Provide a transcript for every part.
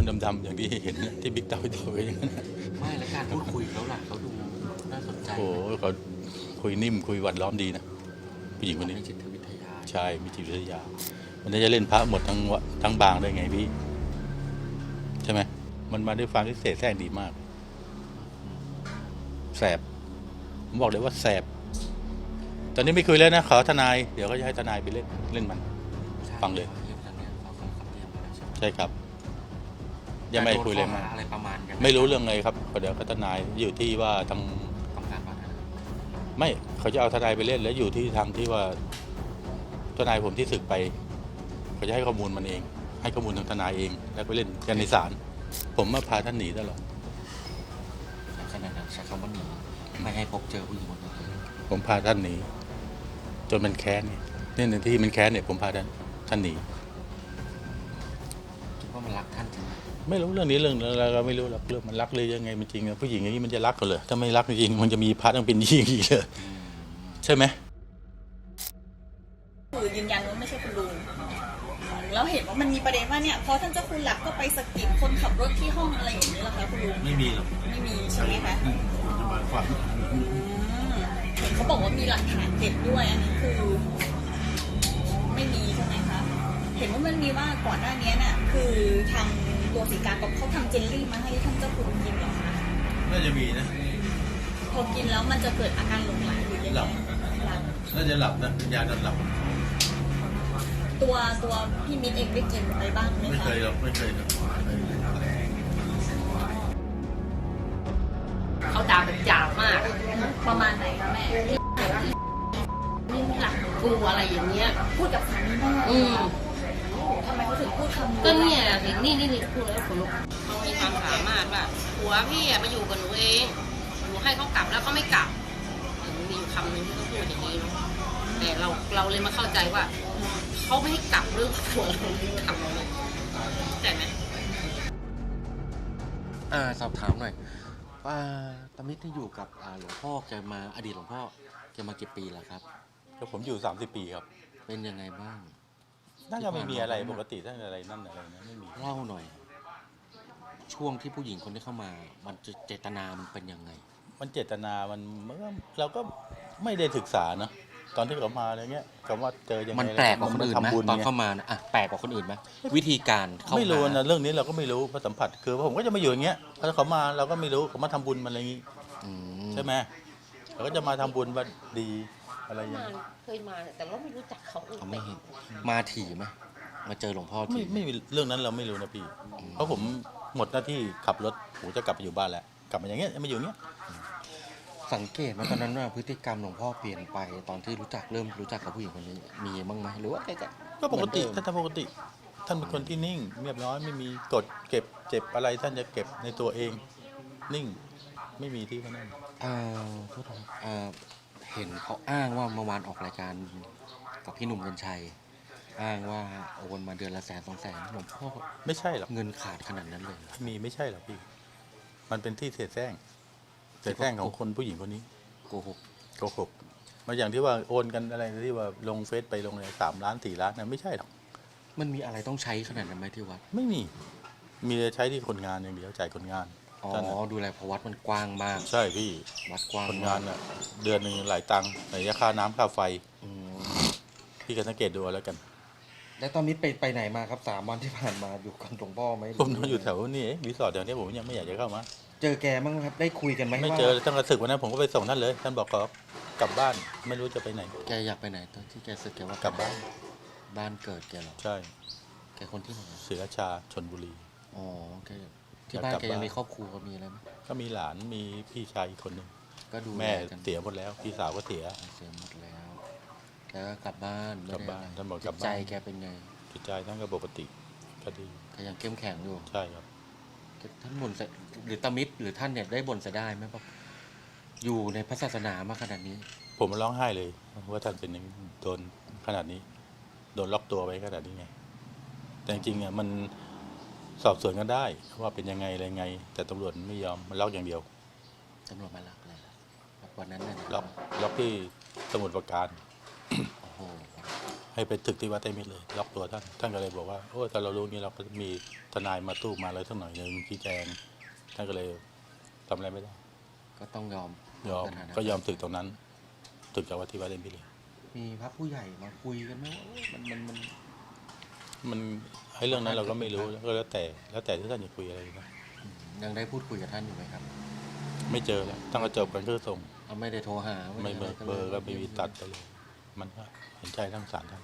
วนๆดำๆอย่างที่เห็นนะที่บิ๊กเต้าพี่เต้าไปอย่างนั้นนะไม่แล้วการพูดคุยเขาล่ะเขาดูน่าสนใจโอ้โหเขาคุยนิ่มคุยหวัดล้อมดีนะผู้หญิงคนนี้ในจิตวิทยาใช่มีจิตวิทยา มันจะเล่นพระหมดทั้งวะทั้งบางได้ไงพี่ ใช่ไหมมันมาด้วยความพิเศษแท้ดีมากแสบผมบอกเลยว่าแสบตอนนี้ไม่คุยแล้วนะขอทนาย เดี๋ยวก็จะให้ทนายไปเล่นเล่นมัน ฟังเลยเห็นกันเนี่ยเขาเขาเขาเตรียมมาแล้วใช่ไหมใช่ครับ ยังไม่คุยเลยแต่โดนมาข้อหาอะไรประมาณยังงไม่รู้เรื่องเลยครับเดี๋ยวก็ทนายอยู่ที่ว่าทางต้องการว่าอะไรนะไม่เขาจะเอาทนายไปเล่นแล้วอยู่ที่ทางที่ว่าทนายผมที่ศึกไปเขาจะให้ข้อมูลมันเอง ให้ข้อมูลทางทนายเอง แล้วไปเล่นกันในศาลผมมาพาท่านหนีตลอดขนาดนั้นใช้คำว่าหนีไม่ให้พบเจอผู้หญิงคนนี้ผมพาท่านหนีจนมันแค้นเนี่ยเนี่ยในที่มันแค้นเนี่ยผมพาท่านท่านหนีคิดว่ามันรักท่านจริง ไหมไม่รู้เรื่องนี้เรื่องอะไรก็ไม่รู้หรอกเรื่องมันรักเลยยังไงมันจริงอะผู้หญิงอย่างนี้มันจะรักเขาเลยถ้าไม่รักจริงๆมันจะมีพระต้องเป็นยี่อย่างนี้เลยใช่ไหมคือยืนยันว่าไม่ใช่คุณลุงแล้วเห็นว่ามันมีประเด็นว่าเนี่ยพอท่านเจ้าคุณหลับก็ไปสะกิดคนขับรถที่ห้องอะไรอย่างนี้เหรอคะคุณลุงไม่มีหรอกไม่มีใช่ไหมคะจะมาฝังอืมเห็นเขาบอกว่ามีหลักฐานเด็ดด้วยอันนี้คือ ไม่มีใช่ไหมคะเห็นว่ามันมีว่าก่อนหน้านี้น่ะ คือทาง ตัวสีกากบเขาทำเจลลี่มาให้ท่านเจ้าคุณกินเหรอคะน่าจะมีนะ พอกินแล้วมันจะเกิดอาการหลงไหลหรือยังไงหลับหลับน่าจะหลับนะเป็นยานอนหลับ ตัวตัวพี่มิตรเองได้กินไปบ้างไหมไม่คะเคยหรอกไม่เคยหรอกเขาด่าแบบหยาบมากประมาณไหนคะแม่นี่หลักกูอะไรอย่างเงี้ย พูดกับสามีแม่อืมทำไมเขา ถึงพูดคำก็เนี่ยสินี่นี่นี่พูดแล้วขนลุกเขามีความสามารถว่าผัวพี่อะมาอยู่กับหนูเองหนูให้เขากลับแล้วเขาไม่กลับมีอยู่คำหนึงที่เขาพูดอย่างนี้เนาะแต่เราเราเลยมาเข้าใจว่าเขาไม่ให้กลับเรื่องผัวเราไม่ให้กลับแต่ไหมอ่าสอบถามหน่อยว่าตามิตรที่อยู่กับอ่าหลวงพ่อแกมาอดีตหลวงพ่อแกมากี่ปีแล้วครับก็ผมอยู่ 30 ปีครับ เป็นยังไงบ้าง น่าจะไม่มีอะไรปกติท่านอะไรนั่นอะไรนะไม่มีเล่าหน่อย ช่วงที่ผู้หญิงคนที่เข้ามา มันจะเจตนามันเป็นยังไง มันเจตนามันมันก็เราก็ไม่ได้ศึกษาเนอะตอนที่เขามาอะไรเงี้ยคำว่าเจอยังไงมันแปลกกว่าคนอื่นไหมทำบุญตอนไงเข้ามานะอะแปลกกว่าคนอื่นไหมวิธีการเข้าไม่รู้หานะเรื่องนี้เราก็ไม่รู้เพราะสัมผัสคือผมก็จะมาอยู่อย่างเงี้ยพอเขามาเราก็ไม่รู้เขามาทำบุญมันอะไรอย่างงี้อืมใช่ไหมเราก็จะมาทำบุญว่าดี อะไรอย่างมางี้เคยมาแต่ว่าไม่รู้จักเขาเขาไม่เห็น มาถี่ไหมมาเจอหลวงพ่อไม่ถี่ไหม ไม่มีเรื่องนั้นเราไม่รู้นะพี่ เพราะผมหมดหน้าที่ขับรถผมจะกลับไปอยู่บ้านแล้ว กลับมาอย่างเงี้ยมาอยู่อย่างเงี้ย สังเกตไหมาตอนนั้นว่าพฤติกรรมหลวงพ่อเปลี่ยนไป ตอนที่รู้จักเริ่มรู้จักกับผู้หญิงคนนี้มีบ้างไหมหรือว่าแกก็ก็ปกติเหมือนเดิมท่านทำปกติ ท่านเป็นคนที่นิ่ง เรียบร้อยไม่มีกฎเก็บเจ็บอะไรท่านจะเก็บในตัวเอง นิ่งไม่มีที่ว่านั่นอ่าโทษนะครับอ่า เห็นเขาอ้างว่าเมื่อวานออกรายการกับพี่หนุ่มกัญชัย อ้างว่าโอนมาเดือนละแสนสองแสนหลวงพ่อไม่ใช่หรอกเงินขาดขนาดนั้นเลยเหรอมีไม่ใช่หรอกพี่ มันเป็นที่เศษแซงเศษแซงของคนผู้หญิงคนนี้โกหกโกหกมาอย่างที่ว่าโอนกันอะไรที่ว่าลงเฟซไปลงอะไรสามล้านสี่ล้านนะไม่ใช่หรอกมันมีอะไรต้องใช้ขนาดนั้นไหมที่วัด ไม่มี มีแต่ใช้ที่คนงานอย่างเดียวจ่ายคนงาน อ๋อ ท่านน่ะดูแลเพราะวัดมันกว้างมาก ใช่พี่ วัดกว้างคนงานมากอะเดือนหนึ่งหลายตังค์ไหนจะค่าน้ำค่าไฟ อืมพี่ก็สังเกตดูเอาแล้วกัน แล้วตอนนี้ไปไปไหนมาครับสามวันที่ผ่านมาอยู่กับหลวงพ่อไหมผมนอนอยู่แถวนี้เองรีสอร์ทแถวนี้ผมยังไม่อยากจะเข้ามา เจอแกบ้างไหมครับได้คุยกันไหมไม่ว่าเจอตั้งแต่ศึกวันนั้นผมก็ไปส่งท่านเลย ท่านบอกขอกลับบ้านไม่รู้จะไปไหน แกอยากไปไหนตอนที่แกสึกแกว่ากลับบ้าน บ้านเกิดแกเหรอใช่แกคนที่ไหนศรีราชาชนบุรีอ๋อแกที่บ้านอยาก กลับแกยังบ้านมีครอบครัวมีอะไรไหมก็มีหลานมีพี่ชายอีกคนหนึ่งก็ดูแม่กันเสียหมดแล้ว พี่สาวก็เสีย เสียหมดแล้วแล้วก็กลับบ้านไม่กลับได้บ้านอะไรท่านบอกกลับจิตใจบ้านแกเป็นไงจิตใจท่านก็ปกติก็ดีแกยังเข้มแข็งอยู่ ใช่ครับ ท่านบ่นเสหรือตามิตรหรือท่านเนี่ยได้บ่นเสียได้ไหมว่าอยู่ในพระศาสนามาขนาดนี้ ผมร้องไห้เลยว่าท่านเป็นอย่างนี้โดนขนาดนี้ โดนล็อกตัวไว้ขนาดนี้ไง แต่จริงๆอะมัน สอบสวนกันได้ว่าเป็นยังไงอะไรไง แต่ตำรวจไม่ยอมมันล็อกอย่างเดียวตำรวจมาลักเลยล่ะวันนั้นน่ะนะล็อกล็อกที่สมุดประการ โอ้โหให้ไปตึกที่วัดได้มิตรเลยล็อกตัวท่านท่านก็เลยบอกว่าโอ้แต่เรารู้งี้เราก็มีทนายมาตู้มาเลยสักหน่อยหนึ่งชี้แจงท่านก็เลยทำอะไรไม่ได้ก็ต้องยอมยอมสถานะก็ยอมตึกตรงนั้นตึกจากวัดที่วัดได้มิตรเลย มีพระผู้ใหญ่มาคุยกันไหมว่าเอ้ยมันมันมัน มันไอ้เรื่องนั้นเราก็ไม่รู้แล้วก็แล้วแต่แล้วแต่ที่ท่านจะคุยอะไรนะยังได้พูดคุยกับท่านอยู่ไหมครับ ไม่เจอแล้วตั้งกระจบกันก็ส่งเอาไม่ได้โทรหาไม่ด้เบอร์ะเบอร์ก็ไม่มีตัดไปเลยมันก็เห็นใจทั้งสารท่าน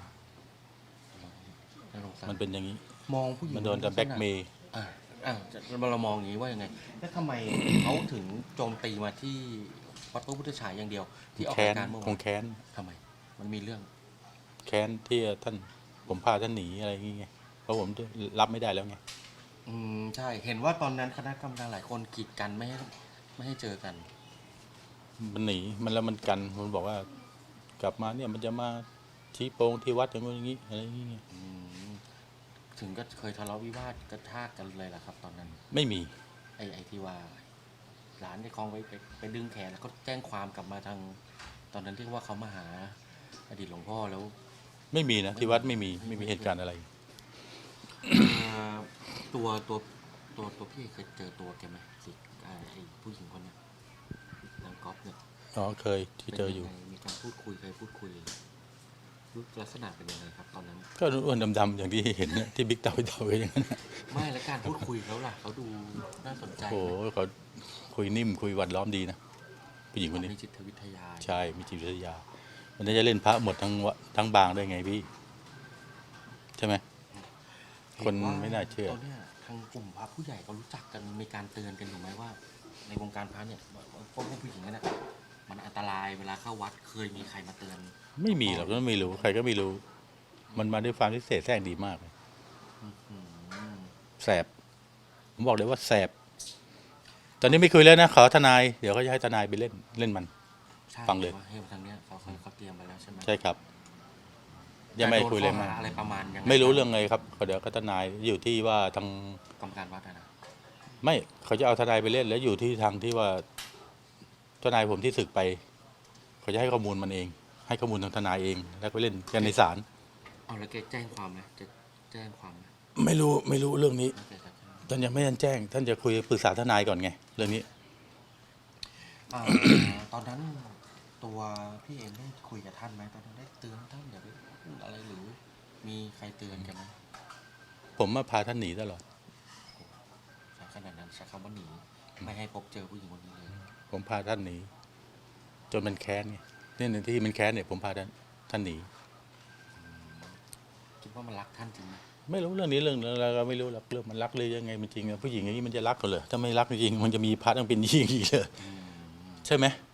น่าสงสารมันเป็นอย่างนี้ มองผู้หญิงมันโดนแต่แบ็กเมย์อ่าอ่าจะเรามองอย่างนี้ว่ายังไง แล้วทำไมเขาถึงโจมตีมาที่วัดพระพุทธฉายอย่างเดียว ที่ออกแค้นรายการเมื่อควางนแค้นทำไม มันมีเรื่อง แค้นที่ท่าน ผมพาท่านหนีอะไรอย่างเงี้ยเพราะผมรับไม่ได้แล้วไงอืมใช่เห็นว่าตอนนั้นคณะกรรมการหลายคนกีดกันไม่ให้ไม่ให้เจอกัน มันหนีมันแล้วมันกันมันบอกว่ากลับมาเนี่ยมันจะมาชี้โปงที่วัดอย่างงู้นอย่างนี้อะไรอย่างเงี้ยอืมถึงก็เคยทะเลาะวิวาทกระชากกันเลยล่ะครับ ตอนนั้นไม่มี ไอ้ไอ้ที่ว่าหลานในคลองไปไปไปดึงแขนแล้วก็แจ้งความกลับมาทาง ตอนนั้นที่ว่าเขามาหา อดีตหลวงพ่อแล้ว ไม่มีนะที่วัดไม่มีไม่มีเหตุการณ์อะไรอ่าตัวตัวตัวตัวพี่เคยเจอตัวแกไหมสิอ่าไอ้ผู้หญิงคนเนี้ยนางก๊อฟเนี่ยอ๋อเคยที่เจออยู่ ป็นงไงมีการพูดคุยเคยพูดคุยรูปลักษณะเป็นยังไงครับตอนนั้น ก็อ้วนๆดำๆอย่างที่เห็นเนี่ยที่บิ๊กเต่าเต่าอย่างนั้นน่ะไม่แล้วการพูดคุยเขาล่ะเขาดูน่าสนใจโอ้โหไหมเขาคุยนิ่มคุยหวัดล้อมดีนะผู้หญิงคนนี้มีจิตวิทยาใช่มีจิตวิทยา มันจะเล่นพระหมดทั้งวะทั้งบางได้ไงพี่ ใช่ไหม คนเห็ว่ไม่น่าเชื่อ ตอนเนี้ยทางกลุ่มพระผู้ใหญ่เขารู้จักกันมีการเตือนกันอยู่ไหมว่า ในวงการพระเนี่ยพวกผู้หญิงนั่นนะมันอันตรายเวลาเข้าวัดเคยมีใครมาเตือน ไม่มีหรอกก็ไม่รู้ ใครก็ไม่รู้ มันมาด้วยความที่เศษแทรกดีมากเลยอืมแสบผมบอกเลยว่าแสบ ตอนนี้ไม่คุยแล้วนะขอทนาย เดี๋ยวเขาจะให้ทนายไปเล่นเล่นมัน ใช่ฟังเลยว่าให้ทางเนี้ยเขาเขาเขาเตรียมไปแล้วใช่ไหมใช่ครับ ยังไม่แต่โดนคุยเลยข้อมาหาอะไรประมาณยังงไม่รู้เรื่องเลยครับเดี๋ยวก็ทนายอยู่ที่ว่าทางกรรมการวัดอะนะไม่เขาจะเอาทนายไปเล่น แล้วอยู่ที่ทางที่ว่าทนายผมที่ศึกไป เขาจะให้ข้อมูลมันเอง ให้ข้อมูลทางทนายเอง แล้วไปเล่นกันในศาลเอาแล้วแกแจ้งความไหมจะแจ้งความไหมไม่รู้ไม่รู้เรื่องนี้แกจะแจ้งท่านยังไม่ทันแจ้ง ท่านจะคุยปรึกษาทนายก่อนไง เรื่องนี้อ่าตอนนั้น ตัวพี่เองได้คุยกับท่านไหมตอนนั้นได้เตือนท่านอย่าไปพูดอะไรหรือ มีใครเตือนกันไหมผมมาพาท่านหนีตลอดใช้ขนาดนั้นใช้คำว่าหนีไม่ให้พบเจอผู้หญิงคนนี้เลยผมพาท่านหนีจนมันแค้นไงเนี่ยในที่มันแค้นเนี่ยผมพาท่านท่านหนีคิดว่ามันรักท่านจริงไหมไม่รู้เรื่องนี้เรื่องเราก็ไม่รู้หรอกเรื่องมันรักเลยยังไงมันจริงอะผู้หญิงอย่างนี้มันจะรักเขาเลยถ้าไม่รักจริงๆมันจะมีพระต้องเป็นยี่อย่างนี้เลยอืมใช่ไหมอ